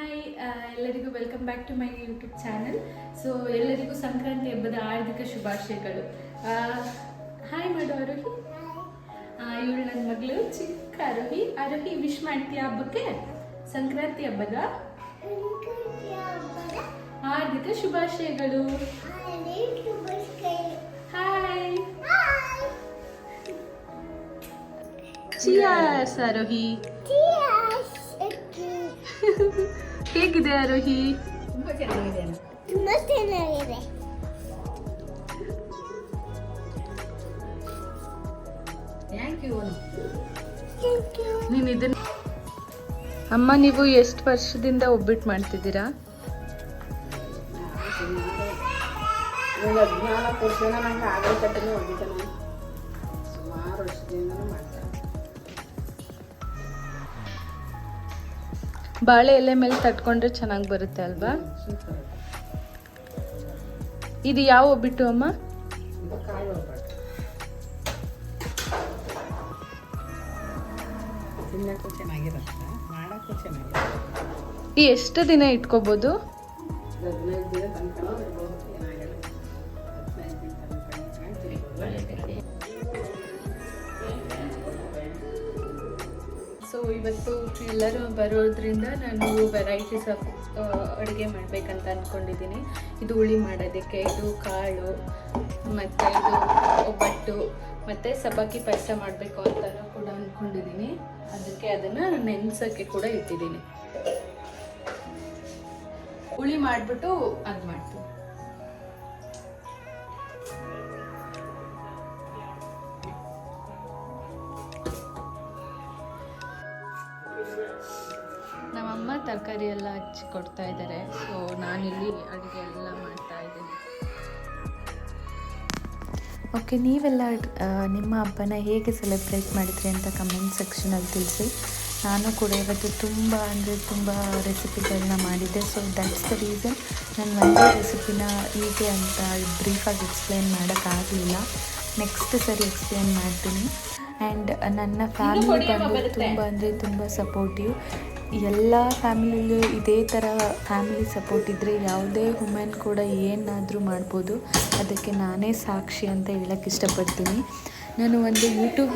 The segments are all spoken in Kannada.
ಹಾಯ್ ಎಲ್ಲರಿಗೂ welcome back to my YouTube channel so ಎಲ್ಲರಿಗೂ ಸಂಕ್ರಾಂತಿ ಹಬ್ಬದ ಆರ್ಧಿಕ ಶುಭಾಶಯಗಳು. ಹಾಯ್ ಮಾಡು ಅರೋಹಿ ಇವಳು ನನ್ನ ಮಗಳು ಚಿಕ್ಕ ಅರೋಹಿ. ಅರೋಹಿ ವಿಶ್ ಮಾಡ್ತೀಯ ಹಬ್ಬಕ್ಕೆ? ಸಂಕ್ರಾಂತಿ ಹಬ್ಬದ ಹಾರ್ದಿಕ ಶುಭಾಶಯಗಳು. ಹಾಯ್. ಸರೋಹಿ ಆರೋಹಿ ಹೇಗಿದೆ ಅರೋಹಿ ತುಂಬಾ ಚೆನ್ನಾಗಿದೆ ತುಂಬಾ ಚೆನ್ನಾಗಿದೆ. ಥ್ಯಾಂಕ್ ಯು ನೀನು ಇದನ್ನ ಅಮ್ಮ ನೀವು ಎಷ್ಟು ವರ್ಷದಿಂದ ಒಬ್ಬಿಟ್ಟು ಮಾಡ್ತಿದ್ದೀರಾ? ಹದಿನಾಲ್ಕು ವರ್ಷ ನಂಗೆ ಆಗಲ್ ಕಟ್ಟನೆ ಹೋಗಿದ್ದಾನೆ ಬಾಳೆ ಎಲೆ ಮೇಲೆ ತಟ್ಕೊಂಡ್ರೆ ಚೆನ್ನಾಗಿ ಬರುತ್ತೆ ಅಲ್ವಾ? ಇದು ಯಾವ ಒಬ್ಬಿಟ್ಟು ಅಮ್ಮ? ಎಷ್ಟು ದಿನ ಒಬ್ಬಟ್ಟು ಸೊ ಇವತ್ತು ಎಲ್ಲರೂ ಬರೋದ್ರಿಂದ ನಾನು ವೆರೈಟೀಸ್ ಆಫ್ ಅಡುಗೆ ಮಾಡಬೇಕಂತ ಅಂದ್ಕೊಂಡಿದ್ದೀನಿ ಇದು ಹುಳಿ ಮಾಡೋದಕ್ಕೆ, ಇದು ಕಾಳು, ಮತ್ತು ಇದು ಒಬ್ಬಟ್ಟು, ಮತ್ತು ಸಬ್ಬಕ್ಕಿ ಪಾಯಸ ಮಾಡಬೇಕು ಅಂತ ಕೂಡ ಅಂದ್ಕೊಂಡಿದ್ದೀನಿ ಅದಕ್ಕೆ ಅದನ್ನು ನೆನೆಸೋಕ್ಕೆ ಕೂಡ ಇಟ್ಟಿದ್ದೀನಿ. ಹುಳಿ ಮಾಡಿಬಿಟ್ಟು ಅದು ಮಾಡ್ತೀನಿ. ತರಕಾರಿ ಎಲ್ಲ ಹಚ್ಚಿ ಕೊಡ್ತಾ ಇದ್ದಾರೆ. ಸೊ ನಾನಿಲ್ಲಿ ಅಡುಗೆ ಎಲ್ಲ ಮಾಡ್ತಾ ಇದ್ದೀನಿ. ಓಕೆ ನೀವೆಲ್ಲ ನಿಮ್ಮ ಹಬ್ಬನ ಹೇಗೆ ಸೆಲೆಬ್ರೇಟ್ ಮಾಡಿದ್ರಿ ಅಂತ ಕಮೆಂಟ್ ಸೆಕ್ಷನಲ್ಲಿ ತಿಳಿಸಿ. ನಾನು ಕೂಡ ಇವತ್ತು ತುಂಬ ಅಂದರೆ ತುಂಬ ರೆಸಿಪಿಗಳನ್ನ ಮಾಡಿದ್ದೆ. ಸೊ ದಟ್ಸ್ ದ ರೀಸನ್ ನಾನು ಒಂದೇ ರೆಸಿಪಿನ ಹೀಗೆ ಅಂತ ಬ್ರೀಫಾಗಿ ಎಕ್ಸ್ಪ್ಲೇನ್ ಮಾಡೋಕ್ಕಾಗಲಿಲ್ಲ. ನೆಕ್ಸ್ಟ್ ಸರಿ ಎಕ್ಸ್ಪ್ಲೇನ್ ಮಾಡ್ತೀನಿ. ಆ್ಯಂಡ್ ನನ್ನ ಫ್ಯಾಮಿಲಿ ಬಂದು ತುಂಬ ಅಂದರೆ ತುಂಬ ಸಪೋರ್ಟಿವ್ ಎಲ್ಲ ಫ್ಯಾಮಿಲಿಯಲ್ಲೂ ಇದೇ ಥರ ಫ್ಯಾಮಿಲಿ ಸಪೋರ್ಟ್ ಇದ್ದರೆ ಯಾವುದೇ ವುಮೆನ್ ಕೂಡ ಏನಾದರೂ ಮಾಡ್ಬೋದು. ಅದಕ್ಕೆ ನಾನೇ ಸಾಕ್ಷಿ ಅಂತ ಹೇಳಕ್ಕೆ ಇಷ್ಟಪಡ್ತೀನಿ. ನಾನು ಒಂದು ಯೂಟ್ಯೂಬ್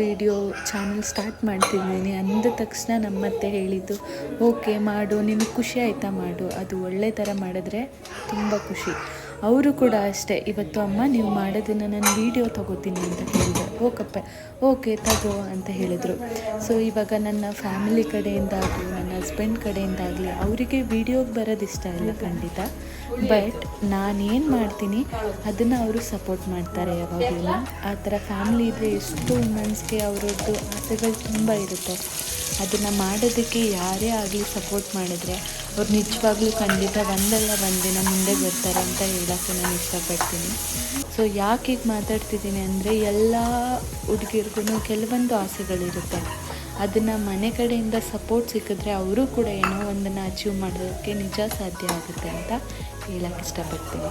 ವಿಡಿಯೋ ಚಾನಲ್ ಸ್ಟಾರ್ಟ್ ಮಾಡ್ತಿದ್ದೀನಿ. ಅಂದ ತಕ್ಷಣ ನಮ್ಮತ್ತೆ ಹೇಳಿದ್ದು, ಓಕೆ, ಮಾಡು. ನಿನಗೆ ಖುಷಿ ಆಯಿತಾ ಮಾಡು. ಅದು ಒಳ್ಳೆ ಥರ ಮಾಡಿದ್ರೆ ತುಂಬ ಖುಷಿ. ಅವರು ಕೂಡ ಅಷ್ಟೇ. ಇವತ್ತು ಅಮ್ಮ, ನೀವು ಮಾಡೋದನ್ನು ನಾನು ವೀಡಿಯೋ ತಗೋತೀನಿ ಅಂತ ಹೇಳಿದೆ ಓಕಪ್ಪ ಓಕೆ, ತಗೋ ಅಂತ ಹೇಳಿದರು. ಸೊ ಇವಾಗ ನನ್ನ ಫ್ಯಾಮಿಲಿ ಕಡೆಯಿಂದಾಗಲಿ, ನನ್ನ ಹಸ್ಬೆಂಡ್ ಕಡೆಯಿಂದಾಗಲಿ, ಅವರಿಗೆ ವೀಡಿಯೋಗೆ ಬರೋದು ಇಷ್ಟ ಇಲ್ಲ ಖಂಡಿತ. ಬಟ್ ನಾನೇನು ಮಾಡ್ತೀನಿ, ಅದನ್ನು ಅವರು ಸಪೋರ್ಟ್ ಮಾಡ್ತಾರೆ ಯಾವಾಗಲೂ. ಆ ಥರ ಫ್ಯಾಮಿಲಿ ಇದ್ದರೆ ಎಷ್ಟು ವುಮೆನ್ಸ್ಗೆ ಅವರದ್ದು ಆಸೆಗಳು ತುಂಬ ಇರುತ್ತೆ. ಅದನ್ನು ಮಾಡೋದಕ್ಕೆ ಯಾರೇ ಆಗಲಿ ಸಪೋರ್ಟ್ ಮಾಡಿದ್ರೆ, ಅವ್ರು ನಿಜವಾಗ್ಲೂ ಖಂಡಿತ ಒಂದಲ್ಲ ಒಂದಿನ ಮುಂದೆ ಬರ್ತಾರೆ ಅಂತ ಹೇಳೋಕ್ಕೆ ನಾನು ಇಷ್ಟಪಡ್ತೀನಿ. ಸೊ ಯಾಕೆ ಈಗ ಮಾತಾಡ್ತಿದ್ದೀನಿ ಅಂದರೆ, ಎಲ್ಲ ಹುಡುಗಿರ್ಗೂ ಕೆಲವೊಂದು ಆಸೆಗಳಿರುತ್ತೆ. ಅದನ್ನು ಮನೆ ಕಡೆಯಿಂದ ಸಪೋರ್ಟ್ ಸಿಕ್ಕಿದ್ರೆ ಅವರು ಕೂಡ ಏನೋ ಒಂದನ್ನು ಅಚೀವ್ ಮಾಡೋದಕ್ಕೆ ನಿಜ ಸಾಧ್ಯ ಆಗುತ್ತೆ ಅಂತ ಹೇಳಕ್ಕೆ ಇಷ್ಟಪಡ್ತೀನಿ.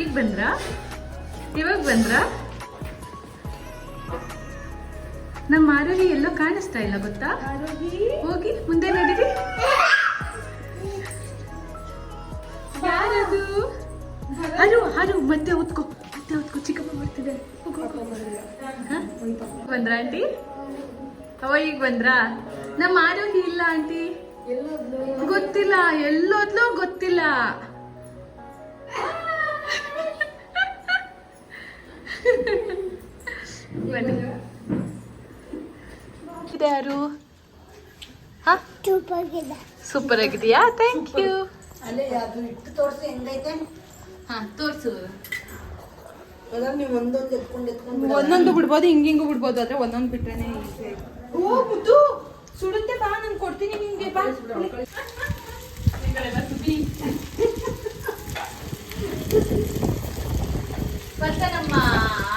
ಈಗ ಬಂದ್ರ? ಇವಾಗ ಬಂದ್ರ? ನಮ್ಮ ಆರೋಹಿ ಎಲ್ಲೋ ಕಾಣಿಸ್ತಾ ಇಲ್ಲ ಗೊತ್ತಾ? ಹೋಗಿ ಮುಂದೆ ನಡೀರಿ. ಯಾರದು? ಹರು ಹರು ಮತ್ತೆ ಹೊತ್ಕೋ ಚಿಕ್ಕಪ್ಪ ಬರ್ತಿದೆ? ಬಂದ್ರಾ ಆಂಟಿ? ಅವ ಈಗ ಬಂದ್ರಾ? ನಮ್ಮ ಆರೋಗ್ಯ ಇಲ್ಲ ಆಂಟಿ. ಗೊತ್ತಿಲ್ಲ ಎಲ್ಲೋದ್ಲು ಗೊತ್ತಿಲ್ಲ. ಇದೆ ಯಾರು? ಸೂಪರ್ ಆಗಿದೆಯಾ ಥ್ಯಾಂಕ್ ಯು ಅಲ್ಲೇ ಅದು ಇಟ್ಟು ತೋರಿಸಿ ಹೆಂಗೈತೆ? ಹಾ ತೋರಿಸು. ಒಂದೊಂದು ಬಿಡ್ಬೋದು ಹಿಂಗಿಂಗು ಬಿಡ್ಬೋದು ಆದ್ರೆ ಒಂದೊಂದು ಬಿಟ್ರೇನೆ. ಓ ಮುದ್ದು ಸುಡುತ್ತೆ ಬಾ ನಾನು ಕೊಡ್ತೀನಿ ನಿಮ್ಗೆ ಬಾ. ಬರ್ತಾ ನಮ್ಮ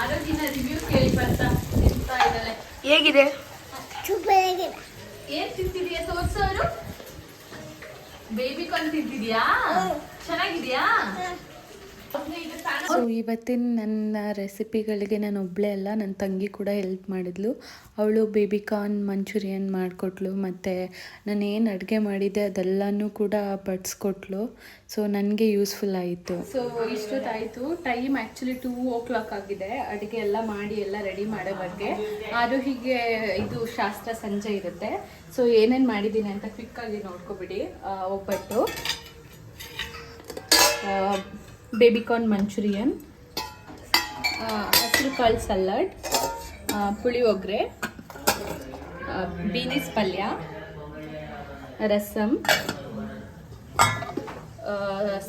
ಆರೋಗ್ಯನ ರಿವ್ಯೂ ಕೇಳಿ ಬರ್ತಾ ತಿಂತಾ ಇದ್ದಾಳೆ. ಹೇಗಿದೆ? ಏನ್ ತಿಂತಿದೀಯಾ ತೋರ್ಸೋರು ಬೇಬಿ ಕಾರ್ನ್ ತಿಂತಿದ್ಯಾ ಚೆನ್ನಾಗಿದ್ಯಾ? ಸೊ ಇವತ್ತಿನ ನನ್ನ ರೆಸಿಪಿಗಳಿಗೆ ನಾನು ಒಬ್ಬಳೇ ಅಲ್ಲ ನನ್ನ ತಂಗಿ ಕೂಡ ಹೆಲ್ಪ್ ಮಾಡಿದ್ಲು. ಅವಳು ಬೇಬಿ ಕಾರ್ನ್ ಮಂಚೂರಿಯನ್ ಮಾಡಿಕೊಟ್ಲು, ಮತ್ತು ನಾನು ಏನು ಅಡುಗೆ ಮಾಡಿದ್ದೆ ಅದೆಲ್ಲನೂ ಕೂಡ ಬಡಿಸ್ಕೊಟ್ಲು. ಸೊ ನನಗೆ ಯೂಸ್ಫುಲ್ ಆಯಿತು. ಸೊ ಇಷ್ಟೊತ್ತಾಯಿತು. Time actually two o'clock ಆಗಿದೆ. ಅಡುಗೆ ಎಲ್ಲ ಮಾಡಿ, ಎಲ್ಲ ರೆಡಿ ಮಾಡೋ ಬಗ್ಗೆ. ಆರೋಹಿಗೆ ಇದು ಶಾಸ್ತ್ರ ಸಂಜೆ ಇರುತ್ತೆ. ಸೊ ಏನೇನು ಮಾಡಿದ್ದೀನಿ ಅಂತ ಕ್ವಿಕ್ಕಾಗಿ ನೋಡ್ಕೊಬಿಡಿ ಒಬ್ಬಟ್ಟು. ಬೇಬಿಕಾರ್ನ್ ಮಂಚೂರಿಯನ್ ಹಸಿರು ಕಾಳು ಸಲಾಡ್ ಪುಳಿಯೋಗರೆ ಬೀನಿಸ್ ಪಲ್ಯ ರಸಮ್ ಆ,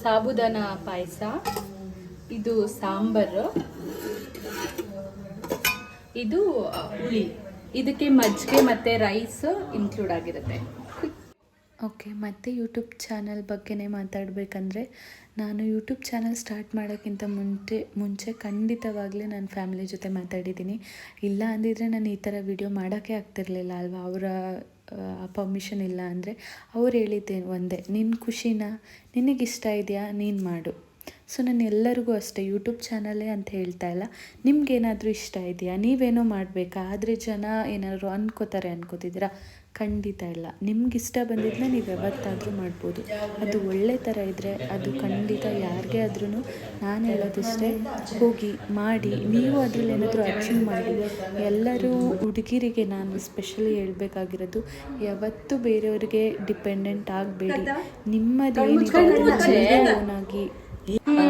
ಸಾಬುದಾನ ಪಾಯಸ ಇದು ಸಾಂಬಾರು ಇದು ಹುಳಿ. ಇದಕ್ಕೆ ಮಜ್ಜಿಗೆ ಮತ್ತು ರೈಸ್ ಇನ್ಕ್ಲೂಡ್ ಆಗಿರುತ್ತೆ. ಓಕೆ ಮತ್ತು ಯೂಟ್ಯೂಬ್ ಚಾನಲ್ ಬಗ್ಗೆನೇ ಮಾತಾಡಬೇಕಂದ್ರೆ ನಾನು ಯೂಟ್ಯೂಬ್ ಚಾನಲ್ ಸ್ಟಾರ್ಟ್ ಮಾಡೋಕ್ಕಿಂತ ಮುಂಚೆ ಮುಂಚೆ ಖಂಡಿತವಾಗ್ಲೇ ನನ್ನ ಫ್ಯಾಮಿಲಿ ಜೊತೆ ಮಾತಾಡಿದ್ದೀನಿ. ಇಲ್ಲ ಅಂದಿದ್ರೆ ನಾನು ಈ ಥರ ವಿಡಿಯೋ ಮಾಡೋಕ್ಕೆ ಆಗ್ತಿರ್ಲಿಲ್ಲ ಅಲ್ವಾ? ಅವರ ಪರ್ಮಿಷನ್ ಇಲ್ಲ ಅಂದರೆ ಅವ್ರು ಹೇಳಿದ್ದೆ ಒಂದೇ ನಿನ್ನ ಖುಷಿನ ನಿನಗಿಷ್ಟ ಇದೆಯಾ? ನೀನು ಮಾಡು. ಸೊ ನಾನು ಎಲ್ಲರಿಗೂ ಅಷ್ಟೇ ಯೂಟ್ಯೂಬ್ ಚಾನಲೇ ಅಂತ ಹೇಳ್ತಾ ಇಲ್ಲ. ನಿಮ್ಗೇನಾದರೂ ಇಷ್ಟ ಇದೆಯಾ? ನೀವೇನೋ ಮಾಡಬೇಕಾ? ಆದರೆ ಜನ ಏನಾದರೂ ಅನ್ಕೋತಾರೆ ಅನ್ಕೋತಿದ್ದೀರಾ? ಖಂಡಿತ ಇಲ್ಲ. ನಿಮ್ಗೆ ಇಷ್ಟ ಬಂದಿದ್ದನ್ನ ನೀವು ಯಾವತ್ತಾದರೂ ಮಾಡ್ಬೋದು. ಅದು ಒಳ್ಳೆ ಥರ ಇದ್ದರೆ ಅದು ಖಂಡಿತ ಯಾರಿಗೆ ಆದ್ರೂ ನಾನು ಹೇಳೋದಿಷ್ಟೇ ಹೋಗಿ ಮಾಡಿ ನೀವು ಅದರಲ್ಲಿ ಏನಾದರೂ ಅಚೀವ್ ಮಾಡಿ. ಎಲ್ಲರೂ ಹುಡುಗಿರಿಗೆ ನಾನು ಸ್ಪೆಷಲಿ ಹೇಳಬೇಕಾಗಿರೋದು ಯಾವತ್ತೂ ಬೇರೆಯವರಿಗೆ ಡಿಪೆಂಡೆಂಟ್ ಆಗಬೇಡಿ. ನಿಮ್ಮದೇನಿದೆ ಓನಾಗಿ ನೀವೇ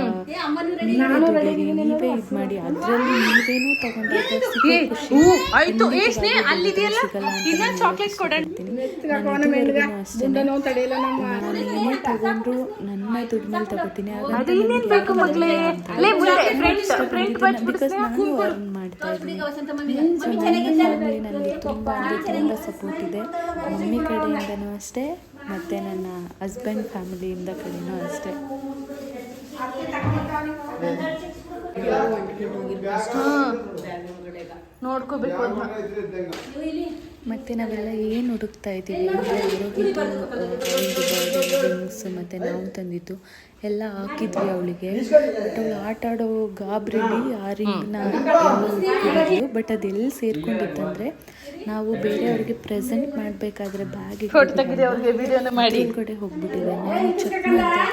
ಇದು ಮಾಡಿ ಅದರಲ್ಲಿ ನೀವೇನೋ ನಾನು. ನಾನು. ನಾನು ತಗೊಂಡ್ರು ನನ್ನ ದುಡ್ಡು ತಗೋತೀನಿ ನಾನು ಮಾಡ್ತಾ ಇದ್ದೀನಿ ನನಗೆ ತುಂಬ ಅಂದರೆ ತುಂಬ ಸಪೋರ್ಟ್ ಇದೆ ಮಮ್ಮಿ ಕಡೆಯಿಂದನೂ ಅಷ್ಟೇ ಮತ್ತು ನನ್ನ ಹಸ್ಬೆಂಡ್ ಫ್ಯಾಮಿಲಿಯಿಂದ ಕಡೆಯೂ ಅಷ್ಟೇ आपके तक मत आने का। अंदर से ನೋಡ್ಕೋಬೇಕು ಮತ್ತು ನಾವೆಲ್ಲ ಏನು ಹುಡುಕ್ತಾ ಇದ್ದೀವಿ? ಮತ್ತೆ ಮತ್ತು ನಾವು ತಂದಿದ್ದು ಎಲ್ಲ ಹಾಕಿದ್ವಿ ಅವಳಿಗೆ. ಬಟ್ ಅವಳು ಆಟ ಆಡೋ ಗಾಬರಿಲಿ ಆ ರಿಂಗ್ನ ಬಟ್ ಅದೆಲ್ಲಿ ಸೇರ್ಕೊಂಡಿತ್ತಂದರೆ ನಾವು ಬೇರೆಯವ್ರಿಗೆ ಪ್ರೆಸೆಂಟ್ ಮಾಡಬೇಕಾದ್ರೆ ಬ್ಯಾಗ್ ಕಡೆ ಹೋಗ್ಬಿಟ್ಟಿದೆ ನಾನು ಚೆಕ್ ಮಾಡಿದಾಗ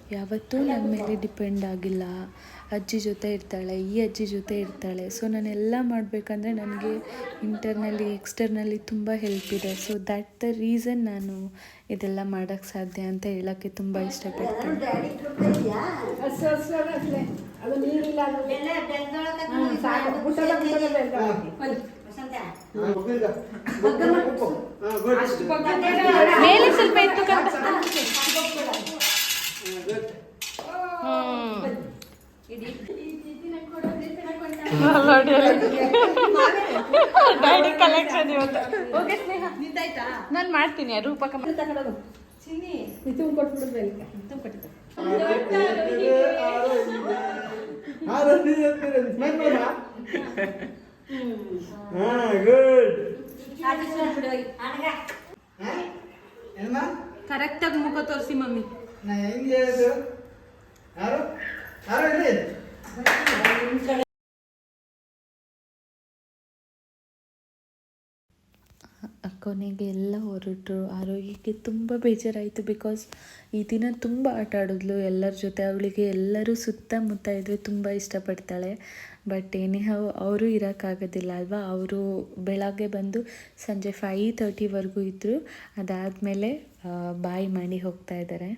ಯಾವತ್ತೂ ನನ್ನ ಮೇಲೆ ಡಿಪೆಂಡ್ ಆಗಿಲ್ಲ. ಅಜ್ಜಿ ಜೊತೆ ಇರ್ತಾಳೆ ಈ ಅಜ್ಜಿ ಜೊತೆ ಇರ್ತಾಳೆ. ಸೊ ಎಲ್ಲ ಮಾಡಬೇಕಂದ್ರೆ ನನಗೆ ಇಂಟರ್ನಲ್ಲಿ ಎಕ್ಸ್ಟರ್ನಲ್ಲಿ ತುಂಬ ಹೆಲ್ಪ್ ಇದೆ. ಸೊ ದ್ಯಾಟ್ ದ ರೀಸನ್ ನಾನು ಇದೆಲ್ಲ ಮಾಡೋಕ್ಕೆ ಸಾಧ್ಯ ಅಂತ ಹೇಳೋಕ್ಕೆ ತುಂಬ ಇಷ್ಟಪಡ್ತೀನಿ. ಮೇಲೆ ಸ್ವಲ್ಪ ಇತ್ತು ಡ್ಯಾಡಿ ಕಲೆಕ್ಷನ್ ಇವತ್ತು ಓಕೆ ಸ್ನೇಹ ನಾನು ಮಾಡ್ತೀನಿ ರೂಪಕ ಕರೆಕ್ಟಾಗಿ ಮುಖ ತೋರಿಸಿ ಮಮ್ಮಿ ನಾ ಹೆಂಗೆ ಯಾರು? ಯಾರು ಕೊನೆಗೆ ಎಲ್ಲ ಹೊರಟರು. ಆರೋಗ್ಯಕ್ಕೆ ತುಂಬ ಬೇಜಾರಾಯಿತು ಬಿಕಾಸ್ ಈ ದಿನ ತುಂಬ ಆಟ ಆಡಿದ್ಲು. ಎಲ್ಲರ ಜೊತೆ ಅವಳಿಗೆ ಎಲ್ಲರೂ ಸುತ್ತಮುತ್ತ ಇದ್ದರೆ ತುಂಬ ಇಷ್ಟಪಡ್ತಾಳೆ. ಬಟ್ ಏನೇ ಅವರು ಇರೋಕ್ಕಾಗೋದಿಲ್ಲ ಅಲ್ವಾ? ಅವರು ಬೆಳಗ್ಗೆ ಬಂದು ಸಂಜೆ ಫೈ ತರ್ಟಿವರೆಗೂ ಇದ್ದರು ಅದಾದಮೇಲೆ ಬಾಯಿ ಮಾಡಿ ಹೋಗ್ತಾ ಇದ್ದಾರೆ.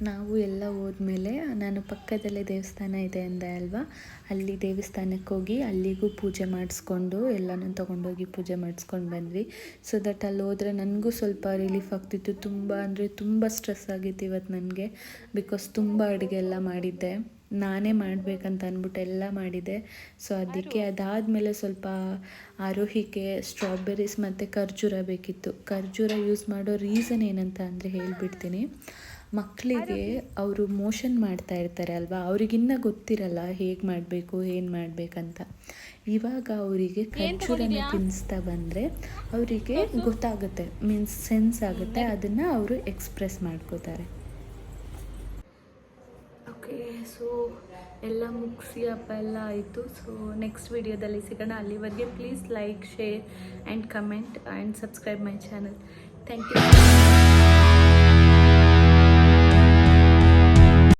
ನಾವು ಎಲ್ಲ ಹೋದ್ಮೇಲೆ ನಾನು ಪಕ್ಕದಲ್ಲೇ ದೇವಸ್ಥಾನ ಇದೆ ಅಂದೆ ಅಲ್ವಾ? ಅಲ್ಲಿ ದೇವಸ್ಥಾನಕ್ಕೆ ಹೋಗಿ ಅಲ್ಲಿಗೂ ಪೂಜೆ ಮಾಡಿಸ್ಕೊಂಡು ಎಲ್ಲನೂ ತೊಗೊಂಡೋಗಿ ಪೂಜೆ ಮಾಡಿಸ್ಕೊಂಡು ಬಂದ್ವಿ. ಸೊ ದಟ್ ಅಲ್ಲಿ ಹೋದರೆ ನನಗೂ ಸ್ವಲ್ಪ ರಿಲೀಫ್ ಆಗ್ತಿತ್ತು. ತುಂಬ ಅಂದರೆ ತುಂಬ ಸ್ಟ್ರೆಸ್ ಆಗಿತ್ತು ಇವತ್ತು ನನಗೆ. ಬಿಕಾಸ್ ತುಂಬ ಅಡುಗೆ ಎಲ್ಲ ಮಾಡಿದ್ದೆ. ನಾನೇ ಮಾಡಬೇಕಂತ ಅಂದ್ಬಿಟ್ಟು ಎಲ್ಲ ಮಾಡಿದೆ. ಸೊ ಅದಕ್ಕೆ ಅದಾದಮೇಲೆ ಸ್ವಲ್ಪ ಆರೋಹಿಕೆ ಸ್ಟ್ರಾಬೆರೀಸ್ ಮತ್ತು ಖರ್ಜೂರ ಬೇಕಿತ್ತು. ಖರ್ಜೂರ ಯೂಸ್ ಮಾಡೋ ರೀಸನ್ ಏನಂತ ಅಂದರೆ ಹೇಳಿಬಿಡ್ತೀನಿ. ಮಕ್ಕಳಿಗೆ ಅವರು ಮೋಷನ್ ಮಾಡ್ತಾ ಇರ್ತಾರೆ ಅಲ್ವಾ? ಅವ್ರಿಗಿನ್ನ ಗೊತ್ತಿರಲ್ಲ ಹೇಗೆ ಮಾಡಬೇಕು ಏನು ಮಾಡಬೇಕಂತ. ಇವಾಗ ಅವರಿಗೆ ಖರ್ಜೂರನ ತಿನ್ನಿಸ್ತಾ ಬಂದರೆ ಅವರಿಗೆ ಗೊತ್ತಾಗುತ್ತೆ ಮೀನ್ಸ್ ಸೆನ್ಸ್ ಆಗುತ್ತೆ ಅದನ್ನು ಅವರು ಎಕ್ಸ್ಪ್ರೆಸ್ ಮಾಡ್ಕೋತಾರೆ. ಓಕೆ ಸೊ ಎಲ್ಲ ಮುಗಿಸಿ ಹಬ್ಬ ಎಲ್ಲ ಆಯಿತು. ಸೊ ನೆಕ್ಸ್ಟ್ ವಿಡಿಯೋದಲ್ಲಿ ಸಿಗೋಣ. ಅಲ್ಲಿವರೆಗೆ please like share and comment and subscribe my channel. Thank you.